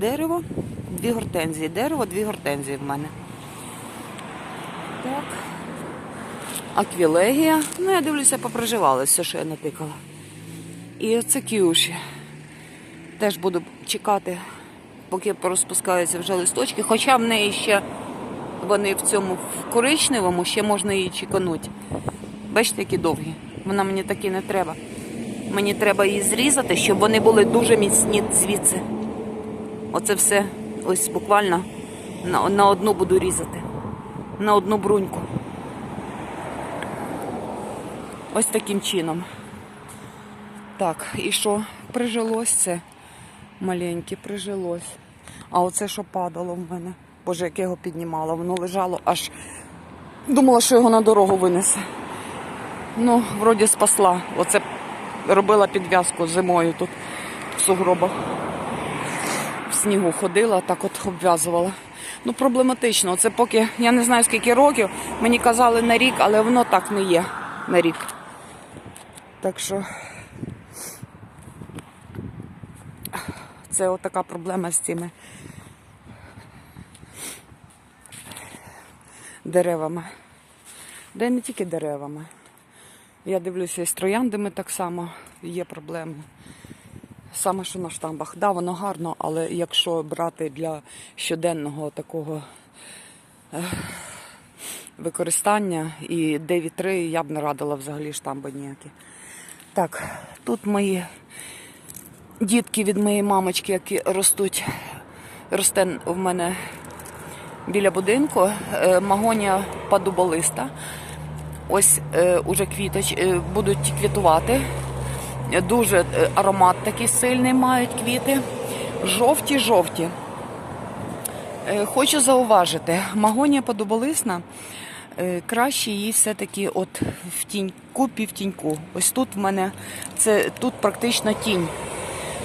Дерево, дві гортензії. Дерево, дві гортензії в мене. Так. Аквілегія. Ну, я дивлюся, поприживалося, все, що я натикала. І оце кіуші. Теж буду чекати, поки порозпускаються вже листочки. Хоча в неї ще вони в цьому в коричневому, ще можна її чекануть. Бачите, які довгі. Вона мені такі не треба. Мені треба її зрізати, щоб вони були дуже міцні звідси. Оце все ось буквально на, на одну буду різати. На одну бруньку. Ось таким чином. Так, і що? Прижилось це маленьке, прижилось. А оце що падало в мене. Боже, як я його піднімала, воно лежало аж. Думала, що його на дорогу винесе. Ну, вроді спасла. Оце робила підв'язку зимою тут в сугробах. Снігу ходила, так от обв'язувала. Ну, проблематично. Це поки я не знаю скільки років. Мені казали на рік, але воно так не є на рік. Так що це отака проблема з цими деревами. Й не тільки деревами. Я дивлюся, і з трояндами так само є проблеми. Саме що на штамбах. Да, воно гарно, але якщо брати для щоденного такого е, використання і де вітри, я б не радила взагалі штамби ніякі. Так, тут мої дітки від моєї мамочки, які ростуть, росте в мене біля будинку, е, магонія падуболиста. Ось е, уже квіточ, будуть квітувати. Дуже е, аромат такий сильний мають квіти. Жовті-жовті. Е, Хочу зауважити, магонія подоболисна, е, краще її все-таки от в тіньку, півтіньку. Ось тут в мене це тут практично тінь.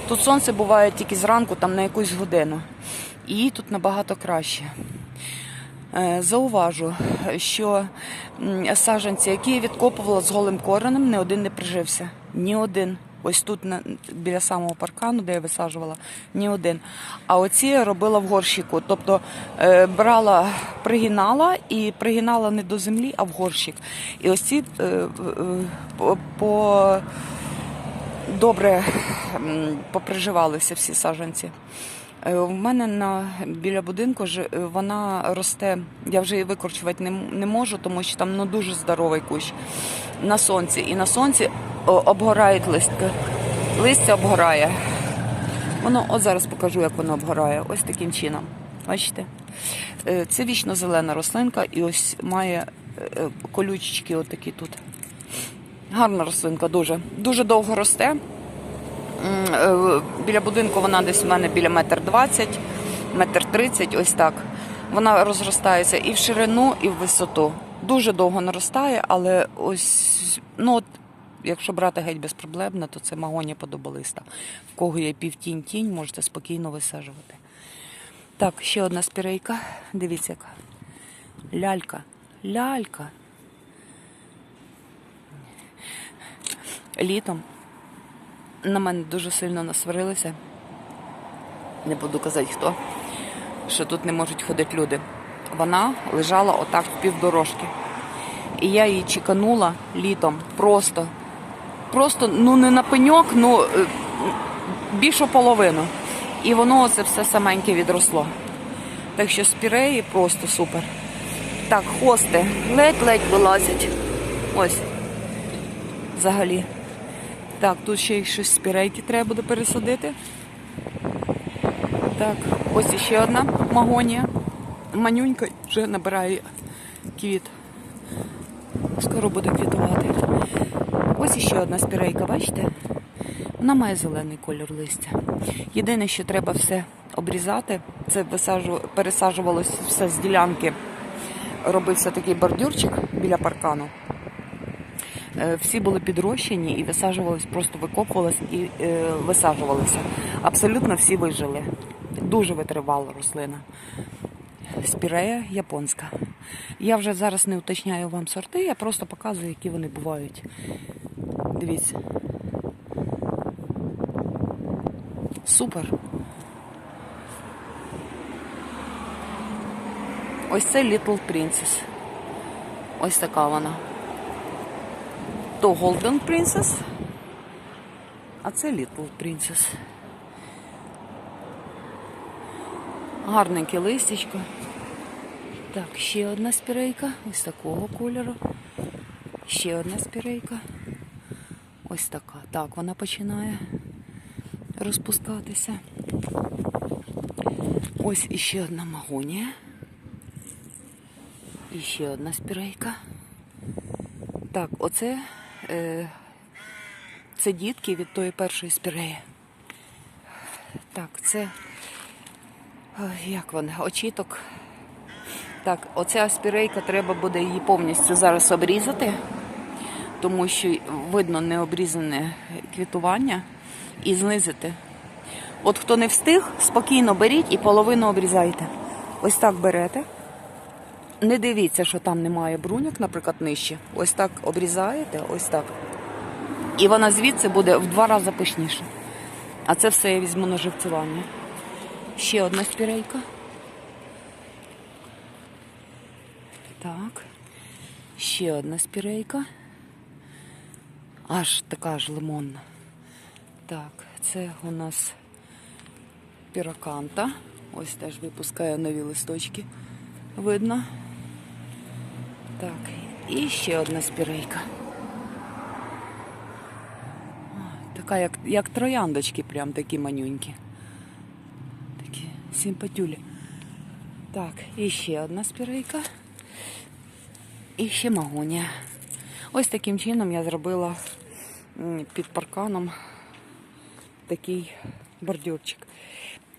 Тут сонце буває тільки зранку, там на якусь годину. І їй тут набагато краще. Е, Зауважу, що саджанці, які я відкопувала з голим коренем, ні один не прижився. Ні один. Ось тут біля самого паркану, де я висаджувала, ні один. А оці я робила в горщику. Тобто е, брала, пригинала і пригинала не до землі, а в горщик. І ось ці е, по добре поприживалися всі саджанці. Е, У мене на біля будинку ж е, вона росте. Я вже її викорчувати не, не можу, тому що там ну дуже здоровий кущ на сонці. І на сонці обгорають листки. Листя обгорає. Воно, от зараз покажу, як воно обгорає. Ось таким чином. Бачите? Е, Це вічно зелена рослинка, і ось має е, е, колючечки отакі тут. Гарна рослинка, дуже. Дуже довго росте. Е, Біля будинку вона десь у мене біля метр двадцять, метр тридцять, ось так. Вона розростається і в ширину, і в висоту. Дуже довго наростає, але ось, ну от, якщо брати геть безпроблемно, то це магонія подобалиста. В кого є півтінь-тінь, можете спокійно висаджувати. Так, ще одна спірейка. Дивіться, яка. Лялька. Лялька. Літом на мене дуже сильно насварилися. Не буду казати хто, що тут не можуть ходити люди. Вона лежала отак в півдорожки. І я її чеканула літом просто. Просто ну не на пеньок, ну е, більшу половину. І воно оце все саменьке відросло. Так що спіреї просто супер. Так, хости ледь-ледь вилазять. Ось. Взагалі. Так, тут ще щось спірейки треба буде пересадити. Так, ось ще одна магонія. Манюнька вже набирає квіт. Скоро буде квітувати. Ось ще одна спірейка, бачите? Вона має зелений кольор листя. Єдине, що треба все обрізати, це висаджу... пересаджувалось все з ділянки. Робився такий бордюрчик біля паркану. Е, всі були підрощені і висаджувались, просто викопувались і е, висаджувалися. Абсолютно всі вижили. Дуже витривала рослина. Спірея японська. Я вже зараз не уточняю вам сорти, я просто показую, які вони бувають. Дивіться. Супер. Ось це Little Princess. Ось така вона. То Golden Princess, а це Little Princess. Гарненьке листячко. Так, ще одна спірейка, ось такого кольору. Ще одна спірейка. Ось така. Так, вона починає розпускатися. Ось іще одна магонія. І ще одна спірейка. Так, оце це дітки від тої першої спіреї. Так, це як вони? Очіток. Так, оця спірейка треба буде її повністю зараз обрізати, тому що видно необрізане квітування і знизити. От хто не встиг, спокійно беріть і половину обрізайте. Ось так берете. Не дивіться, що там немає бруньок, наприклад, нижче. Ось так обрізаєте, ось так. І вона звідси буде в два рази пишніше. А це все я візьму на живцювання. Ще одна спірейка. Так. Ще одна спірейка. Аж така ж лимонна. Так, це у нас піраканта. Ось теж випускає нові листочки. Видно. Так, і ще одна спірейка. Така, як, як трояндочки, прям такі манюнькі. Такі симпатюлі. Так, і ще одна спірейка. І ще магонія. Ось таким чином я зробила під парканом такий бордюрчик.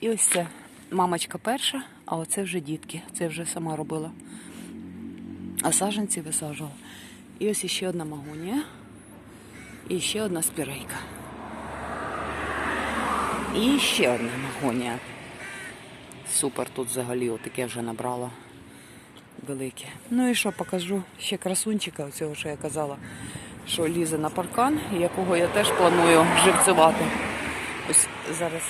І ось це мамочка перша, а оце вже дітки. Це вже сама робила. А саженці висаджувала. І ось ще одна магонія. І ще одна спірейка. І ще одна магонія. Супер, тут взагалі отаке вже набрала велике. Ну і що, покажу ще красунчика, оцього, що я казала, що лізе на паркан, якого я теж планую живцювати. Ось зараз.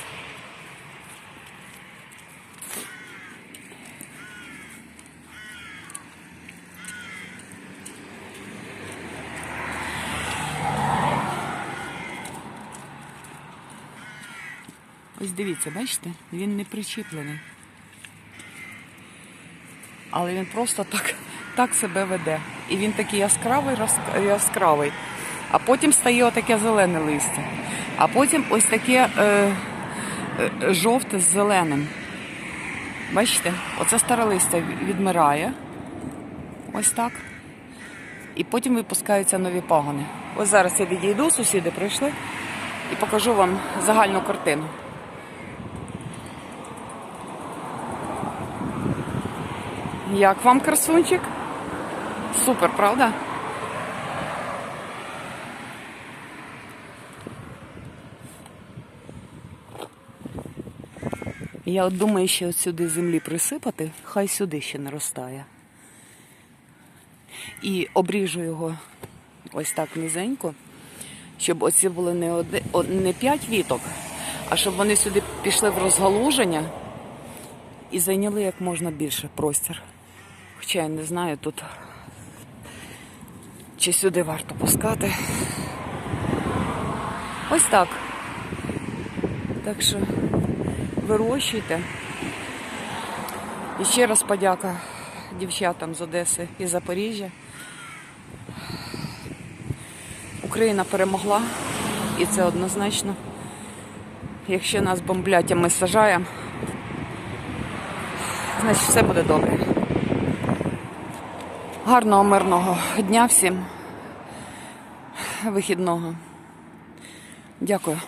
Ось дивіться, бачите, він не причіплений. Але він просто так, так себе веде. І він такий яскравий, яскравий. А потім стає отаке зелене листя. А потім ось таке е, е, жовте з зеленим. Бачите, оце старе листя відмирає. Ось так. І потім випускаються нові пагони. Ось зараз я відійду, сусіди прийшли і покажу вам загальну картину. Як вам красунчик? Супер, правда? Я от думаю, от сюди землі присипати, хай сюди ще наростає. І обріжу його ось так низенько, щоб оці були не, оди, не 5 віток, а щоб вони сюди пішли в розгалуження і зайняли як можна більше простір. Хоча я не знаю тут, чи сюди варто пускати. Ось так. Так що вирощуйте. І ще раз подяка дівчатам з Одеси і Запоріжжя. Україна перемогла, і це однозначно. Якщо нас бомблять, а ми сажаємо, значить все буде добре. Гарного мирного дня всім. Вихідного. Дякую.